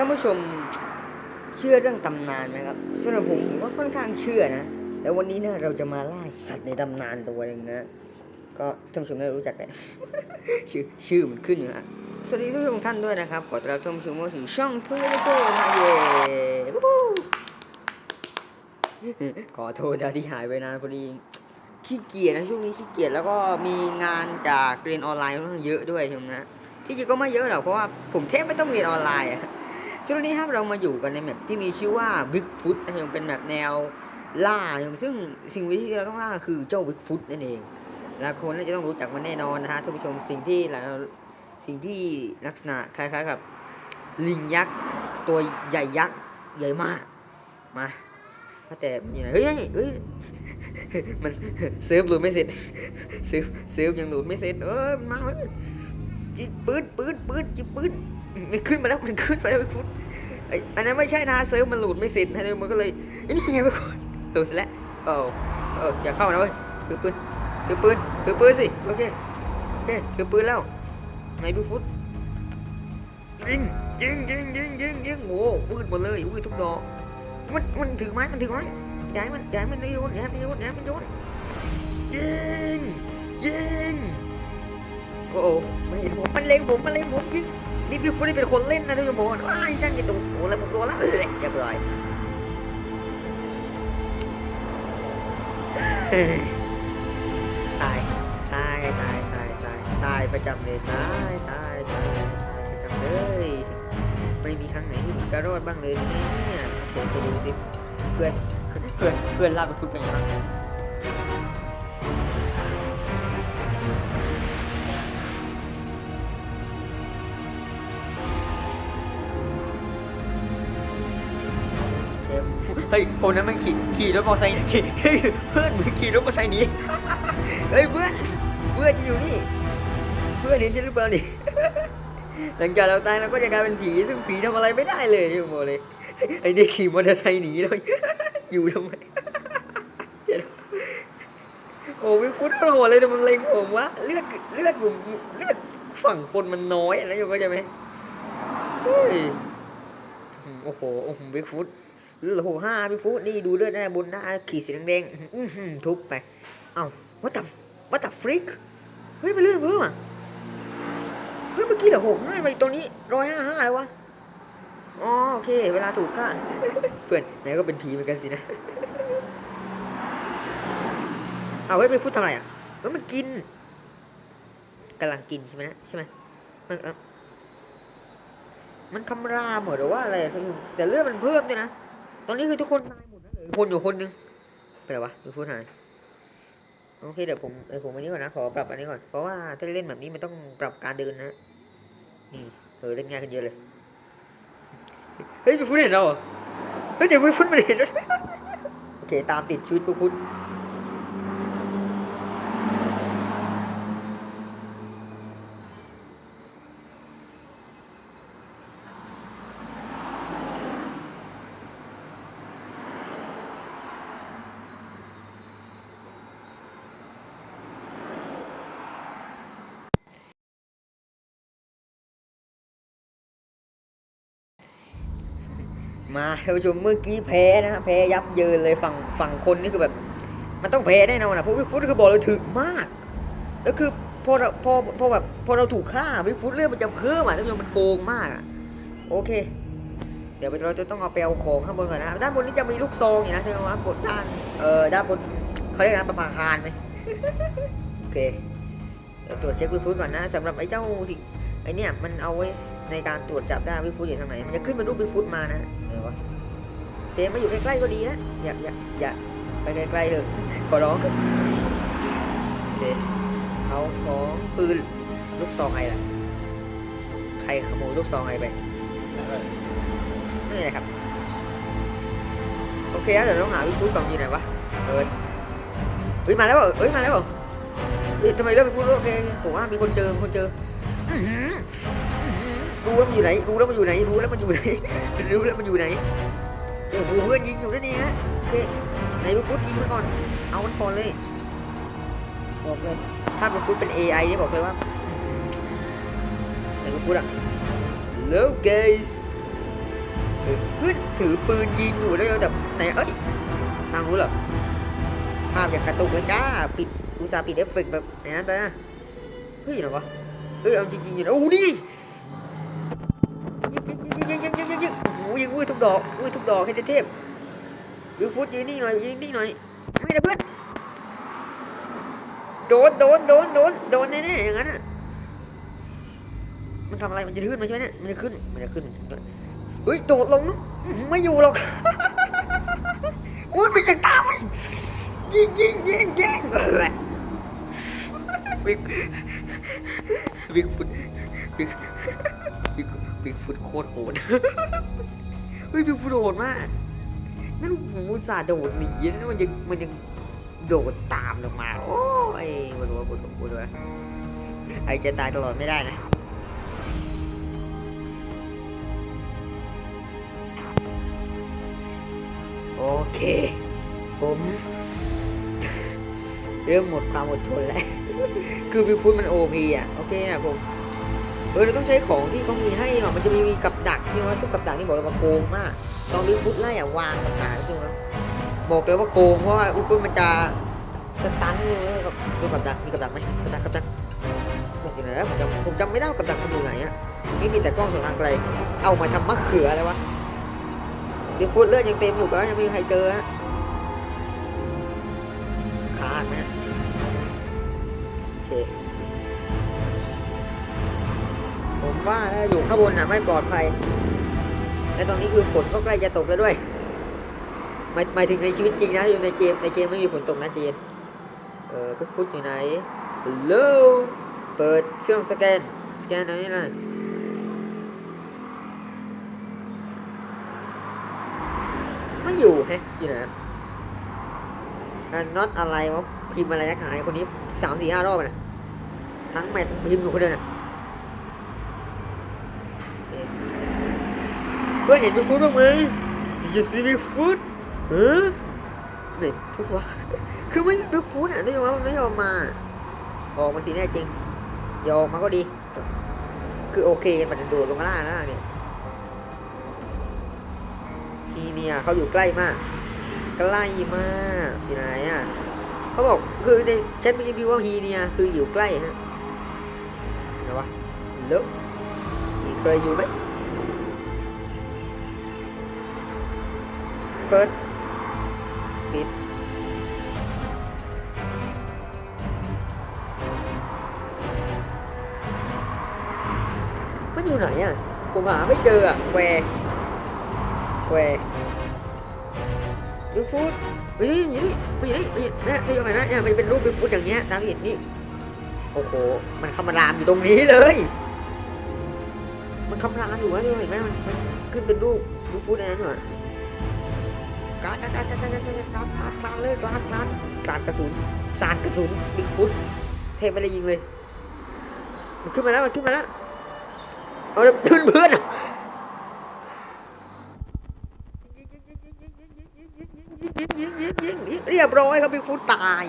ท่านผู้ชมเชื่อเรื่องตำนานไหมครับสำหรับผมผมก็ค่อนข้างเชื่อนะแต่วันนี้นะเราจะมาล่าสัตว์ในตำนานตัวหนึ่งนะก็ท่านผู้ชมได้รู้จักกันชื่อชื่อมันขึ้นนะสวัสดีท่านผู้ชมท่านด้วยนะครับขอต้อนรับท่านผู้ชมเข้าสู่ช่องเพื่อนโก้นะเย้ขอโทษนะที่หายไปนานพอดีขี้เกียจนะช่วงนี้ขี้เกียจแล้วก็มีงานจากเรียนออนไลน์ค่อนข้างเยอะด้วยใช่ไหมนะที่จริงก็ไม่เยอะหรอกเพราะว่าผมแทบไม่ต้องเรียนออนไลน์อะ ส่วนวันนี้ครับเรามาอยู่กันในแมปที่มีชื่อว่า Bigfoot นะครับเป็นแมปแนวล่าซึ่งสิ่งที่เราต้องล่าคือเจ้า Bigfoot นั่นเองหลายคนน่าจะต้องรู้จักมันแน่นอนนะฮะท่านผู้ชมสิ่งที่เราสิ่งที่ลักษณะคล้ายๆกับลิงยักษ์ตัวใหญ่ยักษ์ใหญ่มากมาว่าแต่มันอยู่ไหนเฮ้ยเฮ้ยมันเซิร์ฟหลดไม่เสร็จเซิร์ฟเซิร์ฟยังหลดไม่เสร็จเออมันมาเว้ยจิปืนปืนปืนจิปืนมันขึ้นมาแล้วมันขึ้นมาแล้ว Bigfoot ไอย อันนั้นไม่ใช่นะเซิร์ฟมันหลุดไม่เสร็จนะมันก็เลยนนี้ไงไปก่อนหลุดเสร็จแล้วเออเอออย่าเข้านะเว้ยถือปืนถือปืนถือปืนสิโอเคโอเคถือปืนแล้วไหนดูฟุตยิงยิงยิงยิงยิงยิงโอ้วืดหมดเลยวืดทุกดอกมันมันถือไม้มันถือไม้ย้ายมันย้ายมันโยนย้ายมันโยนย้ายมันโยนยิงยิงโอ้โหมันเห็นผมมันเล็งผมมันเล็งผมยิง นี่พี่ฟุตนี่เป็นคนเล่นนะทุกคนบอกว่าว้ายจังจะโดนโดนแล้วผมโดนล้วเออเรียบร้อยตายตายตายตายตายตายประจำเลยตายตายตายตายประจำเลยไม่มีครั้งไหนที่ผมจะรอดบ้างเลยเนี่ยโอเคไปดูสิเพื่อนเพื่อนเพื่อนลาไปฟุตเป็นยังไง เฮ้ยคนนั้นมันขี่ขี่รถมอเตอร์ไซค์ขี่เฮ้ยเพื่อนมึงขี่รถมอเตอร์ไซค์หนีเฮ้ยเพื่อนเพื่อนที่อยู่นี่ เพื่อนเห็นฉันหรือเปล่านี่หลังจากเราตายเราก็จะกลายเป็นผีซึ่งผีทำอะไรไม่ได้เลยที่ผมบอกเลยไอ้เด็กขี่มอเตอร์ไซค์หนีเลยอยู่ทำไมโอ้วิฟุตโหดเลยแต่มันเล็งผมวะเลือดเลือดผมเลือดฝั่งคนมันน้อยนะโยมเข้าใจไหมเฮ้ยโอ้โหโอ้โหวิฟุต โหห้าวิฟุตนี่ดูเลือดหน้าบนหน้าขีดสีแดงๆทุบไป เอ้า what the what the freak เฮ้ยไปเลื่อนเพิ่มอะเฮ้ยเมื่อกี้เดี๋ยวหกห้าไปตรงนี้ร้อยห้าห้าแล้ววะอ๋อโอเค เวลาถูกค่าเพื่อนไหนก็เป็นผีเหมือนกันสินะเอาไว้ยไปพูดทำไมอะเฮ้ยมันกินกำลังกินใช่ไหมนะใช่ไหมมันอ้ามันคำรามเหรอว่าอะไรแต่เลือดมันเพิ่มด้วยนะ ตอนนี้คือทุกคนตายหมดนะเหลือคนอยู่คนหนึงเป็นไรวะดูพูดหายโอเคเดี๋ยวผมเดี๋ยวผมอันนี้ก่อนนะขอปรับอันนี้ก่อนเพราะว่าถ้าเล่นแบบนี้มันต้องปรับการเดินนะนี่เออเล่นง่ายขึ้นเยอะเลยเฮ้ยไปพูดเห็นเราเหรอเฮ้ยเดี๋ยวไปพูดมันเห็นด้วโอเคตามติดชีวิตไปพูด มาท่านผู้ชมเมื่อกี้แพ้นะฮะแพ้ยับเยินเลยฝั่งฝั่งคนนี่คือแบบ มันต้องแพ้แน่นอนนะเพราะวิกฟุตคือบอกเลยถึกมากแล้วคือพอเราพอพอแบบพอเราถูกฆ่าวิกฟุตเลือดมันจะเพิ่มอะท่านผู้ชมมันโกงมากอะโอเค เดี๋ยวเราจะต้องเอาไปเอาของข้างบนก่อนนะด้านบนนี้จะมีลูกซองอยู่นะท่านผู้ชมว่าบนด้านเอ่อด้านบนเขาเรียกนะประภาคารไหมโอเคเดี๋ยวตรวจเช็ควิกฟุตก่อนนะสำหรับไอ้เจ้าสิไอ้เนี่ยมันเอาไว้ ในการตรวจจับได้วิกฟุตอยู่ทางไหน มันจะขึ้นเป็นรูปวิกฟุตมานะเดี๋ยววะเตมาอยู่ใกล้ๆก็ดีนะ อย่าอย่าอย่าไปไกลๆเถอะขอร้องโอเคเอาของปืนลูกซองไอล่ะ ใครขโมยลูกซองไอไปไม่ใช่ครับ โอเคแล้วเดี๋ยวต้องหาวิฟูดกล่องอยู่ไหนวะเออเฮ้ยมาแล้วเหรอเฮ้ยมาแล้วเหรอเฮ้ยทำไมเริ่มวิฟูดโอเคผมว่ามีคนเจอมีคนเจออื้อหืออื้อหือ รู้แล้วมันอยู่ไหน รู้แล้วมันอยู่ไหน รู้แล้วมันอยู่ไหน รู้แล้วมันอยู่ไหนโอ้โหเพื่อนยิงอยู่ด้วยนี่ฮะโอเคไหนลูกฟุตยิงมันก่อน เอามันก่อนเลยบอกเลย ถ้าลูกฟุตเป็น AI เนี่ยบอกเลยว่าไหนลูกฟุตอะ Hello guys เพื่อนถือปืนยิงอยู่ด้วแต่ไหนเอ้ยทางรู้นเหรอภาพอย่างกระตุกเลยจ้าปิดอุตส่าห์ปิดเอฟเฟกต์แบบไหนนั้นไปนะเฮ้ยเหรอวะเฮ้ยเอาจริงๆอยู่นะโอ้นี่ ยิงยิงยิงยิงยิงโอ้โหยิงวืดทุกดอกวืดทุกดอกให้เทพวิวฟุตยืนนี่หน่อยยืนนี่หน่อยไม่ได้เพื่อนโดนโดนโดนโดนโดนแน่ๆอย่างนั้นอะมันทำอะไรมันจะขึ้นมาใช่ไหมเนี่ยมันจะขึ้นมันจะขึ้นเฮ้ยโดดลงนไม่อยู่หรอกอุ้ยมันยังตามไปยิงยิงยิงยิงเออบิ๊กบิ๊กฟุตบิ๊กบิ๊ก บิ๊กฟุตโคตรโหด เฮ้ยบิ๊กฟุตโหดมาก นั่นผมอุตส่าห์โดดหนีนะมันยังมันยังโดดตามลงมา โอ้ยปวดหัวปวดหัวปวดหัวไอจะตายตลอดไม่ได้นะโอเค ผม เริ่มหมดความอดทนแล้ว คือวิวฟุตมันโอพีอะ โอเคนะผม เออเราต้องใช้ของที่เขามีให้หรอมันจะมีมีกับดักที่ว่าทุกกับดักที่บอกเราว่าโกงมากตอนวิวฟุตไล่อะวางกับดักใช่ไหมบอกเลยว่าโกงเพราะว่าวิวฟุตมันจะสตันเลยกับดูกับดักมีกับดักไหมกับดักกับดักบอกอยู่ไหนผมจำผมจำไม่ได้กับดักมันอยู่ไหนอะไม่มีแต่กล้องส่องทางไกลเอามาทำมะเขืออะไรวะวิวฟุตเลือดยังเต็มอยู่ก็ยังไม่มีใครเจอฮะ ว่าถ้าอยู่ข้างบนน่ะไม่ปลอดภัย และตอนนี้คือฝนก็ใกล้จะตกแล้วด้วยหมายหมายถึงในชีวิตจริงนะอยู่ในเกมในเกมไม่มีฝนตกนะเจนเออพุทพุทอยู่ไหนฮัลโหลเปิดเครื่องสแกนสแกนอันนี้นะไม่อยู่แฮะอยู่ไหนอ่า not อะไรวะพิมพ์อะไรนักหนาคนนี้สามสี่ห้ารอบนะทั้งแมทพิมพ์อยู่คนเดียวน่ะ เพื่อนเห็นบิ๊กฟุตบ้างไหม Did you see Bigfoot เออไหนฟุตวะ คือไม่บิ๊กฟุตอะไม่ยอมว่ามันไม่ยอมมา ออกมาสิแน่จริงยอมมาก็ดี คือโอเคมันจะโดดลงมาล่างแล้วเนี่ยทีเนียเขาอยู่ใกล้มาก ใกล้มากที่ไหนอะเขาบอกคือในแชทเมื่อกี้บิวว่าฮีเนียคืออยู่ใกล้ฮะไหนวะเลิฟมีใครอยู่ไหม เปิด ปิด มันอยู่ไหนอะ ผมหาไม่เจออะแควแควบิ๊กฟูดเฮ้ยนี่นี่มันอยู่นี่มันอยู่นี่ไม่ยอมไหนนะเนี่ยมันเป็นรูปบิ๊กฟูดอย่างเงี้ยตามเห็นนี่โอ้โห มันคำรามอยู่ตรงนี้เลย มันคำรามอยู่วะเห็นไหมมันขึ้นเป็นรูปบิ๊กฟูดอันนั้นอยู่อ การการการการการการการการการเลยการการการกระสุนสารกระสุนบิ๊กฟุตเทพไม่ได้ยิงเลย มันขึ้นมาแล้วมันขึ้นมาแล้วเอาเพื่อนเพื่อนเรียบร้อยครับบิ๊กฟุตตาย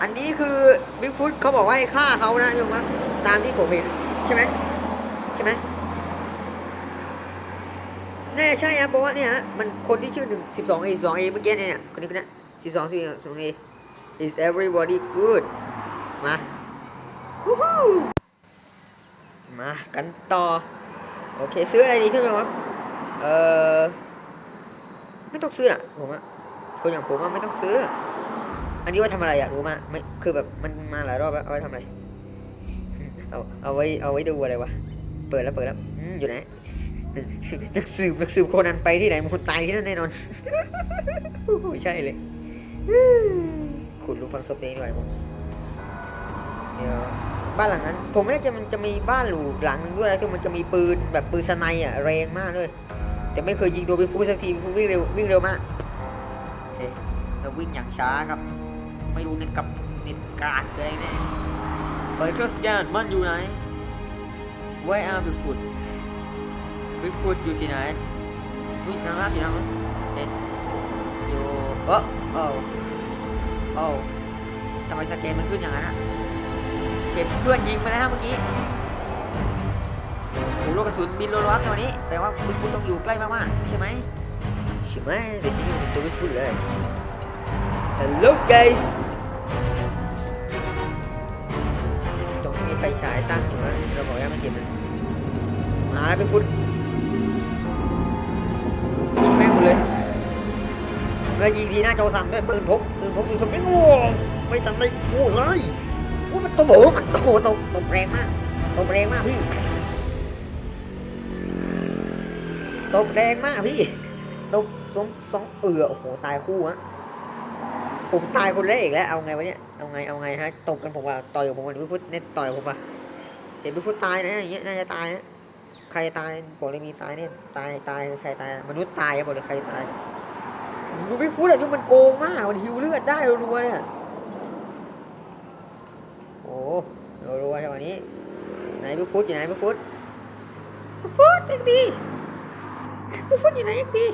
อันนี้คือบิ๊กฟุตเขาบอกว่าให้ฆ่าเขานะโยมครับตามที่ผมเห็นใช่ไหมใช่ไหม น่ใช่ครับเพราะว่าเนี่ยฮะมันคนที่ชื่อหนึ่งสิบสองเอสิบสองเอเมื่อกี้เนี่ยคนนี้คนนี้สิบสองสิบสองเอ is everybody good มาวู้ฮู้มากันต่อ โอเค ซื้ออะไรดีใช่ไหมครับเออไม่ต้องซื้ออะผมอะคนอย่างผมอะไม่ต้องซื้อ อันนี้ว่าทำอะไรอะรู้มาไม่คือแบบมันมาหลายรอบแล้วเอาไว้ทำอะไรเอาเอาไว้เอาไว้ดูอะไรวะเปิดแล้วเปิดแล้วอยู่ไหน นักสืบนักสืบโคนันไปที่ไหนมันคนตายที่นั่นแน่นอนโอ้โหใช่เลยขุดรูฟังศพเองดีกว่าผมเดี๋ยวบ้านหลังนั้น ผมไม่แน่ใจมันจะมีบ้านหรูหลังนึงด้วยนะที่มันจะมีปืนแบบปืนสไนด์อะแรงมากเลย แต่ไม่เคยยิงโดนไปฟูสักทีฟูวิ่งเร็ววิ่งเร็วมากโอเคเราวิ่งอย่างช้าครับ ไม่รู้เน็ตกับเน็ตกาดอะไรแน่เปิดเครื่องสแกนมันอยู่ไหน Where are the food บิ๊กฟูดอยู่ที่ไหนวิ่งทางลัดอยู่ทางนู้นเห็นอยู่เออโอ้โอ้ทำไมสแกนมันขึ้นอย่างนั้นอะเก็บเพื่อนยิงมาแล้วเมื่อกี้โอ้ลูกกระสุนบินรัวๆในวันนี้แปลว่าบิ๊กฟุตต้องอยู่ใกล้มากๆใช่ไหมใช่ไหมเดี๋ยวฉันอยู่ตัวบิ๊กฟุตเลย Hello guys ตรงนี้มีไฟฉายตั้งอยู่นะเราบอกว่ามันเก็บมันมาแล้วบิ๊กฟุต แล้วยิงทีหน้าจอสั่นด้วยปืนพกปืนพกสุดๆยังโง่ไม่ทันได้โง่เลยโอ้มันตัวโบมันโอ้โหตบตบแรงมากตบแรงมากพี่ตบแรงมากพี่ตบสองสองเอือโอ้โหตายคู่ฮะผมตายคนแรกอีกแล้วเอาไงวะเนี่ยเอาไงเอาไงฮะตบกันผมว่าต่อยกับผมวันพี่พุทธเน็ตต่อยผมป่ะเห็นพี่พุทธตายนะอย่างเงี้ยน่าจะตายนะใครตายบอกเลยมีตายเนี่ยตายตายใครตายมนุษย์ตายอะบอกเลยใครตาย ดูพี่พุทธอะที่มันโกงมากมันหิวเลือดได้รัวๆเนี่ยโอ้รัวๆจังหวะนี้ไหนพี่พุทธอยู่ไหนพี่พุทธพี่พุทธเอ็กดีเบคฟุตอยู่ไหนเอ็กดี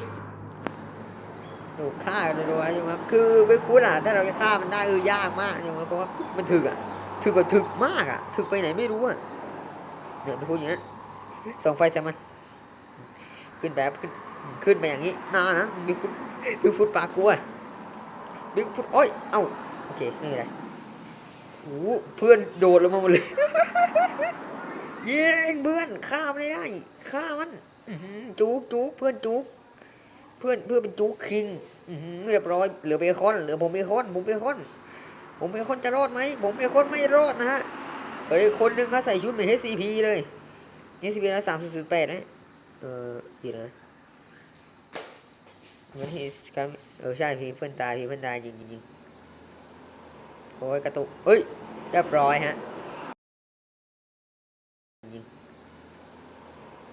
ถูกฆ่ากันรัวๆอยู่ครับคือเบคฟุตอะถ้าเราจะฆ่ามันได้เออยากมากอยู่ครับเพราะว่ามันถึกอะถึกแบบถึกมากอะถึกไปไหนไม่รู้อะเนี่ยเบคฟุตอย่างนี้ยส่องไฟใส่มันขึ้นแบบขึ้นขึ้นไปอย่างนี้นานะเบคฟุต บคฟุตปากกลัวเบคฟุตโอ้ยเอ้าโอเคไม่เป็นไรโอ้โหเพื่อนโดดลงมาหมดเลยยิงเพื่อนฆ่ามันไม่ได้ ฆ่ามันจุกจุกเพื่อนจุกเพื่อนเพื่อนเป็นจุกคิงอื้อหือเรียบร้อยเหลือเบคอนเหลือผมเบคอนผมเบคอน ผมเบคอนจะรอดไหมผมเบคอนไม่รอดนะฮะเฮ้ยคนหนึ่งเขาใส่ชุดเหมือน HCP เลย HCP นะสามสิบแปดนะเออดีนะ มันเฮสครับเออใช่พี่เพื่อนตายพี่เพื่อนตายจริงจริงๆโอ้ยกระตุกเฮ้ยเรียบร้อยฮะ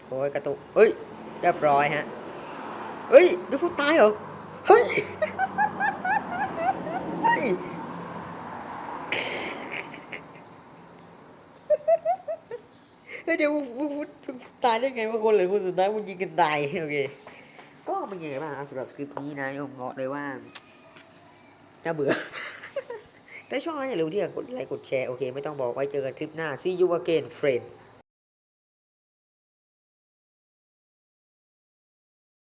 โอ้ยกระตุกเฮ้ยเรียบร้อยฮะเฮ้ยดูฟูตายเหรอเฮ้ยเฮ้ยเฮ้ยเดี๋ยวฟูฟูฟูตายได้ไงว่าคนเลือคนสุดท้ายมันยิงกันตายโอเค เป็นยังไงบ้างสำหรับคลิปนี้นะผมบอกเลยว่าน่าเบื่อแต่ชอบนะอย่าลืมที่จะกดไลค์กดแชร์โอเคไม่ต้องบอกไว้เจอกันคลิปหน้า see you again friend